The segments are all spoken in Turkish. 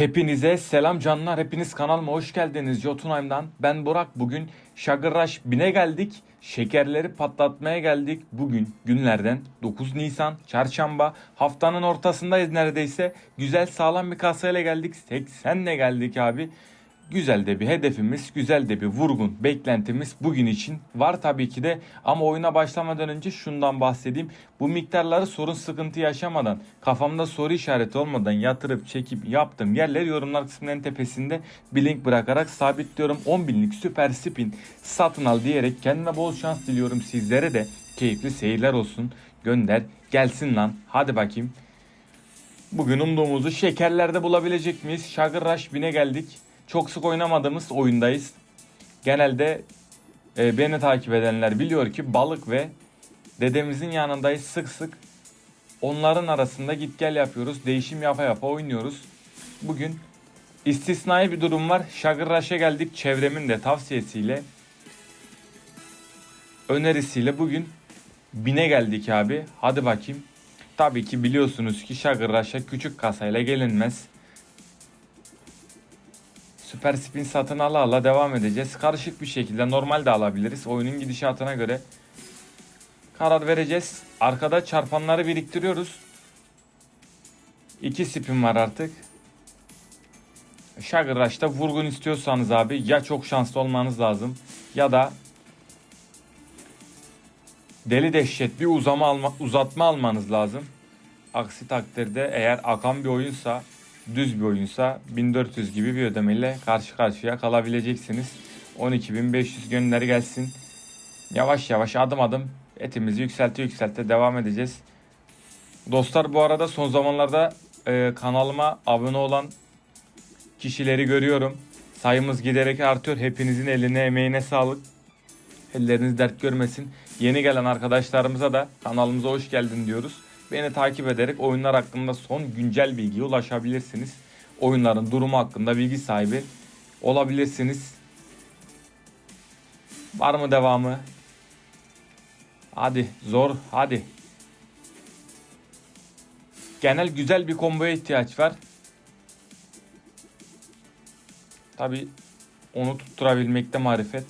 Hepinize selam canlar. Hepiniz kanalıma hoş geldiniz. Jotunheim'dan ben Burak. Bugün Rush 1000'e geldik. Şekerleri patlatmaya geldik. Bugün günlerden 9 Nisan Çarşamba. Haftanın ortasındayız neredeyse. Güzel sağlam bir kasayla geldik. 80'le geldik abi. Güzel de bir hedefimiz, güzel de bir vurgun beklentimiz bugün için var tabii ki de ama oyuna başlamadan önce şundan bahsedeyim. Bu miktarları sorun sıkıntı yaşamadan, kafamda soru işareti olmadan yatırıp çekip yaptığım yerleri yorumlar kısmının tepesinde bir link bırakarak sabitliyorum. 10 binlik süper spin satın al diyerek kendime bol şans diliyorum sizlere de keyifli seyirler olsun. Gönder gelsin lan hadi bakayım. Bugün umduğumuzu şekerlerde bulabilecek miyiz? Sugar Rush 1000'e geldik. Çok sık oynamadığımız oyundayız. Genelde e, beni takip edenler biliyor ki balık ve dedemizin yanındayız sık sık. Onların arasında git gel yapıyoruz. Değişim yapa yapa oynuyoruz. Bugün istisnai bir durum var. Rush'a geldik çevremin de tavsiyesiyle. Önerisiyle bugün bine geldik abi. Hadi bakayım. Tabii ki biliyorsunuz ki Rush'a küçük kasayla gelinmez. Süper spin satın ala ala devam edeceğiz. Karışık bir şekilde normal de alabiliriz. Oyunun gidişatına göre karar vereceğiz. Arkada çarpanları biriktiriyoruz. İki spin var artık. Sugar Rush'ta vurgun istiyorsanız abi ya çok şanslı olmanız lazım ya da deli dehşet bir uzama alma, uzatma almanız lazım. Aksi takdirde eğer akan bir oyunsa düz bir oyunsa 1400 gibi bir ödemeyle karşı karşıya kalabileceksiniz. 12.500 gönder gelsin. Yavaş yavaş adım adım etimizi yükselte yükselte devam edeceğiz. Dostlar bu arada son zamanlarda e, kanalıma abone olan kişileri görüyorum. Sayımız giderek artıyor. Hepinizin eline emeğine sağlık. Elleriniz dert görmesin. Yeni gelen arkadaşlarımıza da kanalımıza hoş geldin diyoruz. Beni takip ederek oyunlar hakkında son güncel bilgiye ulaşabilirsiniz. Oyunların durumu hakkında bilgi sahibi olabilirsiniz. Var mı devamı? Hadi zor hadi. Genel güzel bir komboya ihtiyaç var. Tabi onu tutturabilmekte marifet.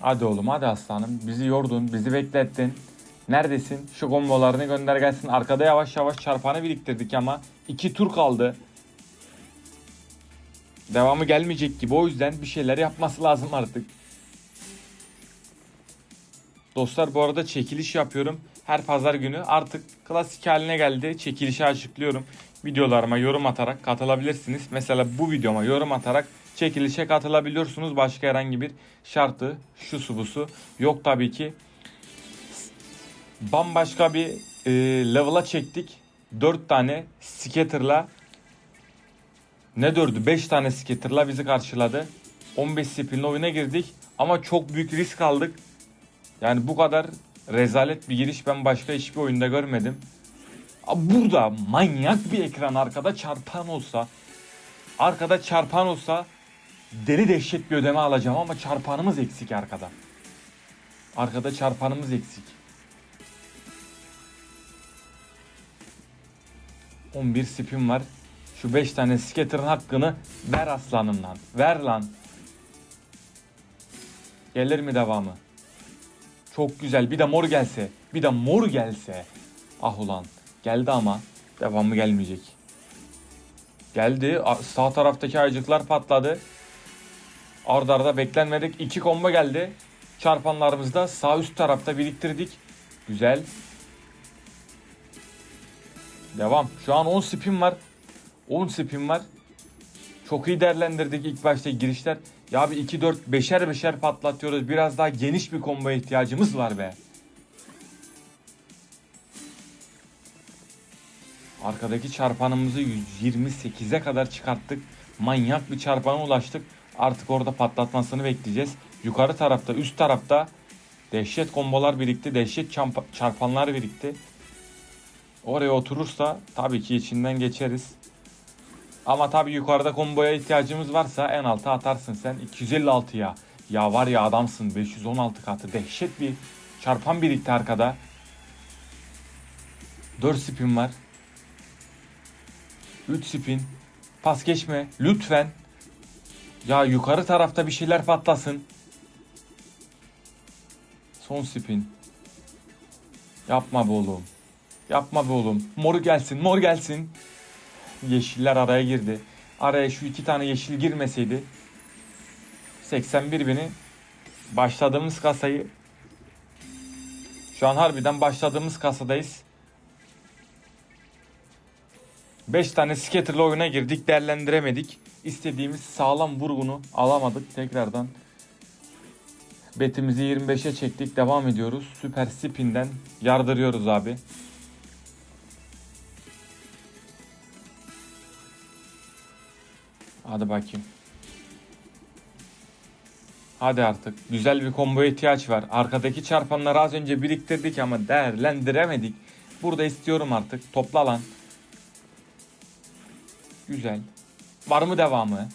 Hadi oğlum hadi aslanım. Bizi yordun, bizi beklettin. Neredesin? Şu kombolarını gönder gelsin. Arkada yavaş yavaş çarpanı biriktirdik ama iki tur kaldı. Devamı gelmeyecek gibi. O yüzden bir şeyler yapması lazım artık. Dostlar bu arada çekiliş yapıyorum. Her pazar günü artık klasik haline geldi. Çekilişi açıklıyorum. Videolarıma yorum atarak katılabilirsiniz. Mesela bu videoma yorum atarak çekilişe katılabiliyorsunuz. Başka herhangi bir şartı, şusu busu yok tabii ki. Bambaşka bir e, level'a çektik. 4 tane scatter'la ne 4'ü 5 tane scatter'la bizi karşıladı. 15 spinle oyuna girdik ama çok büyük risk aldık. Yani bu kadar rezalet bir giriş ben başka hiçbir oyunda görmedim. Burada manyak bir ekran arkada çarpan olsa arkada çarpan olsa deli dehşet bir ödeme alacağım ama çarpanımız eksik arkada. Arkada çarpanımız eksik. 11 spin var. Şu 5 tane scatter'ın hakkını ver aslanım lan. Ver lan. Gelir mi devamı? Çok güzel. Bir de mor gelse. Bir de mor gelse. Ah ulan. Geldi ama devamı gelmeyecek. Geldi. Sağ taraftaki ayıcıklar patladı. Arda arda beklenmedik. iki combo geldi. Çarpanlarımızı da sağ üst tarafta biriktirdik. Güzel. Devam. Şu an 10 spin var. 10 spin var. Çok iyi değerlendirdik ilk başta girişler. Ya bir 2 4 5'er 5'er patlatıyoruz. Biraz daha geniş bir comboya ihtiyacımız var be. Arkadaki çarpanımızı 128'e kadar çıkarttık. Manyak bir çarpana ulaştık. Artık orada patlatmasını bekleyeceğiz. Yukarı tarafta, üst tarafta dehşet kombolar birikti. Dehşet çarpanlar birikti. Oraya oturursa tabii ki içinden geçeriz. Ama tabii yukarıda komboya ihtiyacımız varsa en alta atarsın sen 256'ya. Ya var ya adamsın 516 katı dehşet bir çarpan birikti arkada. 4 spin var. 3 spin. Pas geçme. Lütfen. Ya yukarı tarafta bir şeyler patlasın. Son spin. Yapma be oğlum. Yapma be oğlum. Mor gelsin, mor gelsin. Yeşiller araya girdi. Araya şu iki tane yeşil girmeseydi 81 bini başladığımız kasayı şu an harbiden başladığımız kasadayız. 5 tane scatter'la oyuna girdik değerlendiremedik. İstediğimiz sağlam vurgunu alamadık tekrardan. Betimizi 25'e çektik devam ediyoruz. Süper spin'den yardırıyoruz abi. Hadi bakayım. Hadi artık. Güzel bir komboya ihtiyaç var. Arkadaki çarpanları az önce biriktirdik ama değerlendiremedik. Burada istiyorum artık. Topla lan. Güzel. Var mı devamı?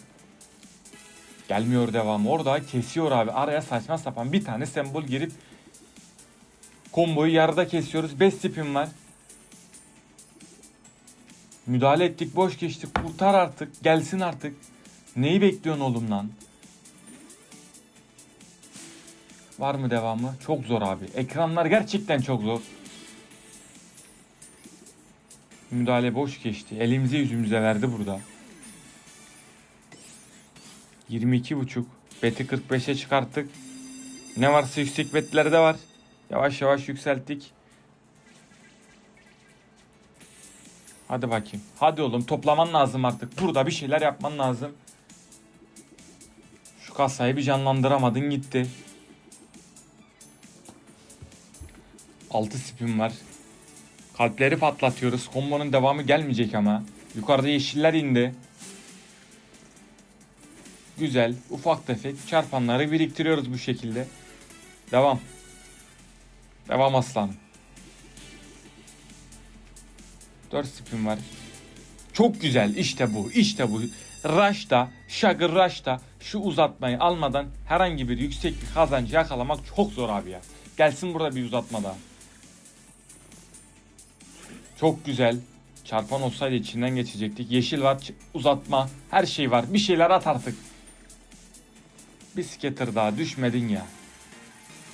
Gelmiyor devamı. Orada kesiyor abi. Araya saçma sapan bir tane sembol girip komboyu yarıda kesiyoruz. 5 spin var. Müdahale ettik, boş geçtik. Kurtar artık. Gelsin artık. Neyi bekliyorsun oğlum lan? Var mı devamı? Çok zor abi. Ekranlar gerçekten çok zor. Müdahale boş geçti. Elimize yüzümüze verdi burada. 22.5. Beti 45'e çıkarttık. Ne varsa yüksek betler de var. Yavaş yavaş yükselttik. Hadi bakayım. Hadi oğlum toplaman lazım artık. Burada bir şeyler yapman lazım. Şu kasayı bir canlandıramadın gitti. 6 spin var. Kalpleri patlatıyoruz. Kombonun devamı gelmeyecek ama. Yukarıda yeşiller indi. Güzel. Ufak tefek çarpanları biriktiriyoruz bu şekilde. Devam. Devam aslanım. 4 spin var. Çok güzel. İşte bu. İşte bu. Rush'ta, Sugar Rush'ta şu uzatmayı almadan herhangi bir yüksek bir kazancı yakalamak çok zor abi ya. Gelsin burada bir uzatma daha. Çok güzel. Çarpan olsaydı içinden geçecektik. Yeşil var, uzatma, her şey var. Bir şeyler at artık. Bir skater daha düşmedin ya.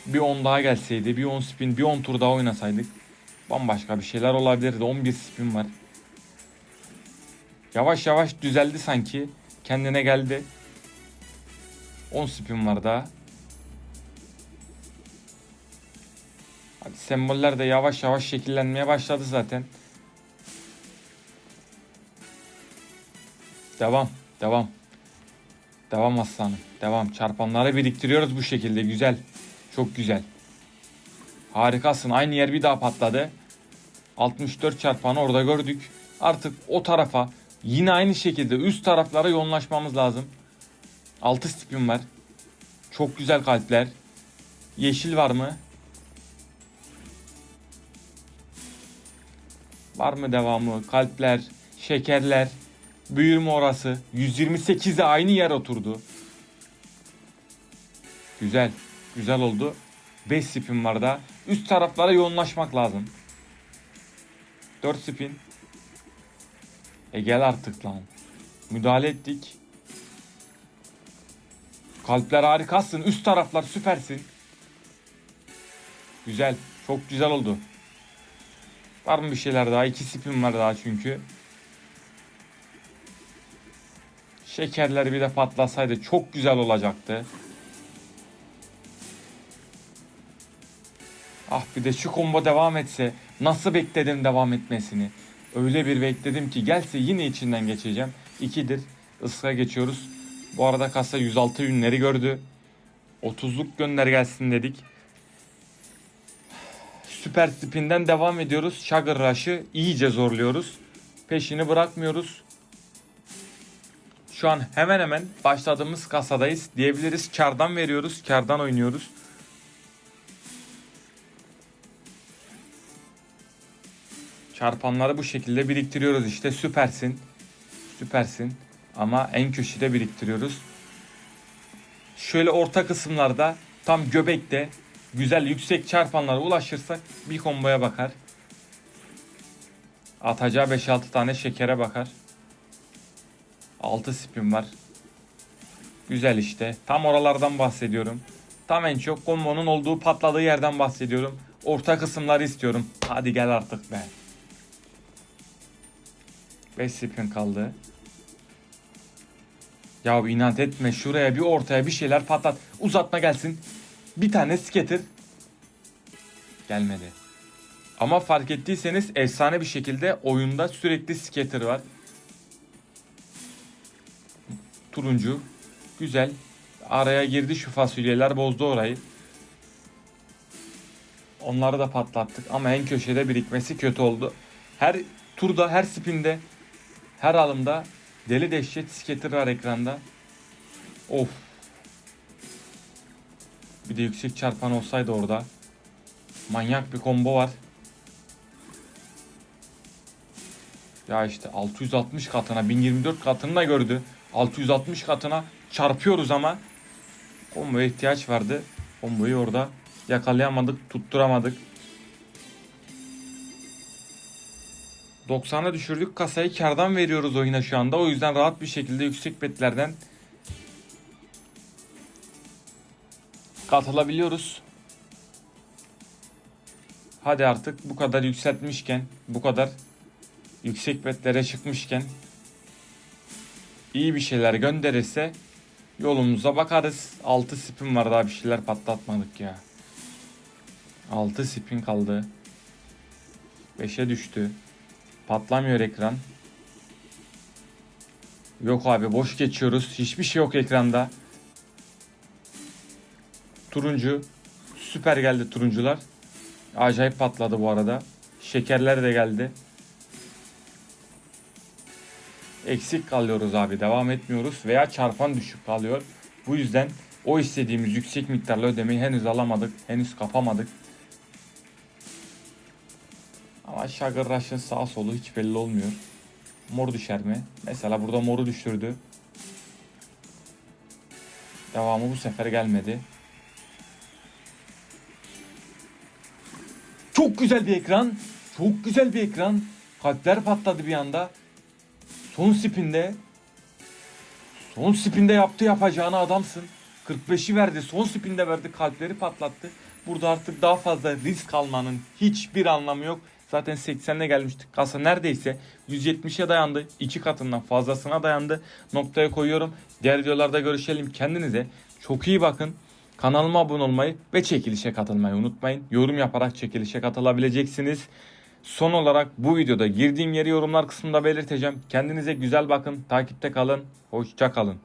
Bir 10 daha gelseydi, bir 10 spin, bir 10 tur daha oynasaydık. Bambaşka bir şeyler olabilirdi. 11 spin var. Yavaş yavaş düzeldi sanki. Kendine geldi. 10 spin var daha. Hadi semboller de yavaş yavaş şekillenmeye başladı zaten. Devam, devam. Devam aslanım. Devam. Çarpanları biriktiriyoruz bu şekilde. Güzel. Çok güzel. Harikasın. Aynı yer bir daha patladı. 64 çarpanı orada gördük. Artık o tarafa yine aynı şekilde üst taraflara yoğunlaşmamız lazım. 6 spin var. Çok güzel kalpler. Yeşil var mı? Var mı devamı? Kalpler, şekerler. Büyür mü orası? 128'de aynı yer oturdu. Güzel. Güzel oldu. 5 spin var da. Üst taraflara yoğunlaşmak lazım. 4 spin. E gel artık lan. Müdahale ettik. Kalpler harikasın. Üst taraflar süpersin. Güzel. Çok güzel oldu. Var mı bir şeyler daha? 2 spin var daha çünkü. Şekerleri bir de patlasaydı çok güzel olacaktı. Ah bir de şu combo devam etse nasıl bekledim devam etmesini. Öyle bir bekledim ki gelse yine içinden geçeceğim. 2'dir. Iska geçiyoruz. Bu arada kasa 106 ünleri gördü. 30'luk gönder gelsin dedik. Süper Spin'den devam ediyoruz. Sugar Rush'ı iyice zorluyoruz. Peşini bırakmıyoruz. Şu an hemen hemen başladığımız kasadayız diyebiliriz. Kardan veriyoruz, kardan oynuyoruz. Çarpanları bu şekilde biriktiriyoruz işte süpersin. Süpersin. Ama en köşede biriktiriyoruz. Şöyle orta kısımlarda tam göbekte güzel yüksek çarpanlara ulaşırsak bir komboya bakar. Atacağı 5-6 tane şekere bakar. 6 spin var. Güzel işte. Tam oralardan bahsediyorum. Tam en çok kombonun olduğu patladığı yerden bahsediyorum. Orta kısımları istiyorum. Hadi gel artık be. 5 spin kaldı. Ya inat etme şuraya bir ortaya bir şeyler patlat. Uzatma gelsin. Bir tane skater. Gelmedi. Ama fark ettiyseniz efsane bir şekilde oyunda sürekli skater var. Turuncu. Güzel. Araya girdi şu fasulyeler bozdu orayı. Onları da patlattık ama en köşede birikmesi kötü oldu. Her turda, her spinde, her alımda deli dehşet skater var ekranda. Of. Bir de yüksek çarpan olsaydı orada. Manyak bir combo var. Ya işte 660 katına 1024 katını da gördü. 660 katına çarpıyoruz ama komboya ihtiyaç vardı. Komboyu orada yakalayamadık, tutturamadık. 90'a düşürdük. Kasayı kardan veriyoruz oyuna şu anda. O yüzden rahat bir şekilde yüksek betlerden katılabiliyoruz. Hadi artık bu kadar yükseltmişken, bu kadar yüksek betlere çıkmışken iyi bir şeyler gönderirse yolumuza bakarız. 6 spin var daha bir şeyler patlatmadık ya. 6 spin kaldı. 5'e düştü. Patlamıyor ekran. Yok abi boş geçiyoruz. Hiçbir şey yok ekranda. Turuncu. Süper geldi turuncular. Acayip patladı bu arada. Şekerler de geldi. Eksik kalıyoruz abi. Devam etmiyoruz veya çarpan düşük kalıyor. Bu yüzden o istediğimiz yüksek miktarlı ödemeyi henüz alamadık. Henüz kapamadık. Ama Sugar Rush'ın sağ solu hiç belli olmuyor. Mor düşer mi? Mesela burada moru düşürdü. Devamı bu sefer gelmedi. Çok güzel bir ekran. Çok güzel bir ekran. Kalpler patladı bir anda. Son spinde. Son spinde yaptı yapacağını adamsın. 45'i verdi. Son spinde verdi. Kalpleri patlattı. Burada artık daha fazla risk almanın hiçbir anlamı yok. Zaten 80'le gelmiştik. Kasa neredeyse 170'e dayandı. iki katından fazlasına dayandı. Noktaya koyuyorum. Diğer videolarda görüşelim. Kendinize çok iyi bakın. Kanalıma abone olmayı ve çekilişe katılmayı unutmayın. Yorum yaparak çekilişe katılabileceksiniz. Son olarak bu videoda girdiğim yeri yorumlar kısmında belirteceğim. Kendinize güzel bakın. Takipte kalın. Hoşça kalın.